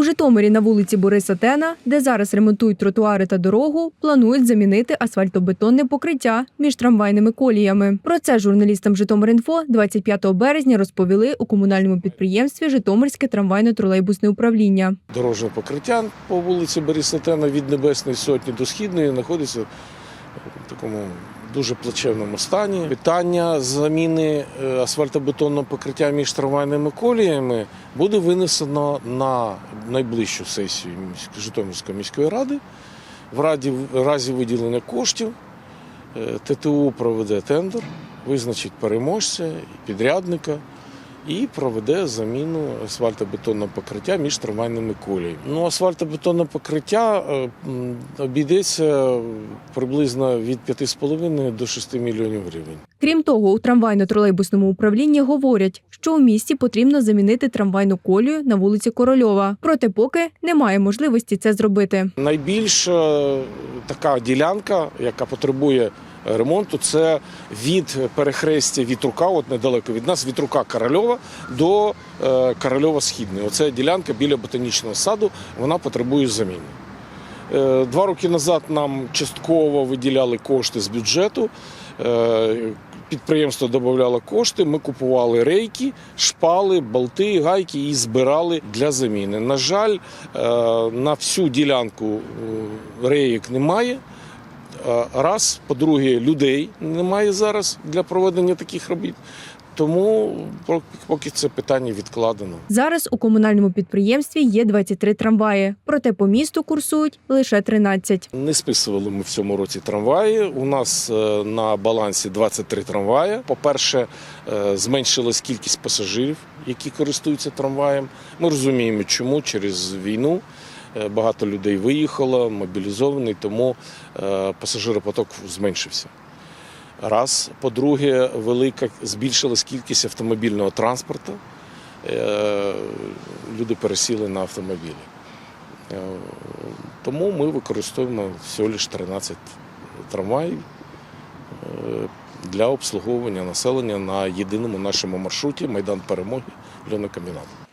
У Житомирі на вулиці Бориса Тена, де зараз ремонтують тротуари та дорогу, планують замінити асфальтобетонне покриття між трамвайними коліями. Про це журналістам Житомирінфо 25 березня розповіли у комунальному підприємстві Житомирське трамвайно-тролейбусне управління. Дорожнє покриття по вулиці Борисатена від Небесної Сотні до Східної знаходиться в такому дуже плачевному стані. Питання заміни е, асфальтобетонного покриття між трамвайними коліями буде винесено на найближчу сесію Житомирської міської ради. В раді- в разі виділення коштів е, ТТУ проведе тендер, визначить переможця і підрядника і проведе заміну асфальтобетонного покриття між трамвайними коліями. Ну, асфальтобетонне покриття е, обійдеться приблизно від 5,5 до 6 мільйонів гривень. Крім того, у трамвайно-тролейбусному управлінні говорять, що у місті потрібно замінити трамвайну колію на вулиці Корольова. Проте поки немає можливості це зробити. Найбільша така ділянка, яка потребує ремонту, це від перехрестя Вітрука, от недалеко від нас, Вітрука Корольова до е, Корольова Східної. Оце ділянка біля ботанічного саду, вона потребує заміни. Е, Два роки назад нам частково виділяли кошти з бюджету. Е, Підприємство додавало кошти. Ми купували рейки, шпали, болти, гайки і збирали для заміни. На жаль, на всю ділянку рейок немає. Е, Раз, по-друге, людей немає зараз для проведення таких робіт. Тому поки- це питання відкладено. Зараз у комунальному підприємстві є 23 трамваї, проте по місту курсують лише 13. Не списували ми в цьому році трамваї. У нас е, на балансі 23 трамваї. По-перше, е, зменшилась кількість пасажирів, які користуються трамваєм. Ми розуміємо, чому через війну багато людей виїхало, мобілізований, тому е, пасажиропоток зменшився. Раз. По-друге, велика збільшилась кількість автомобільного транспорту. Е, Люди пересіли на автомобілі. Е, Тому ми використовуємо всього лише 13 трамваїв е, для обслуговування населення на єдиному нашому маршруті Майдан Перемоги Льонокомбінат.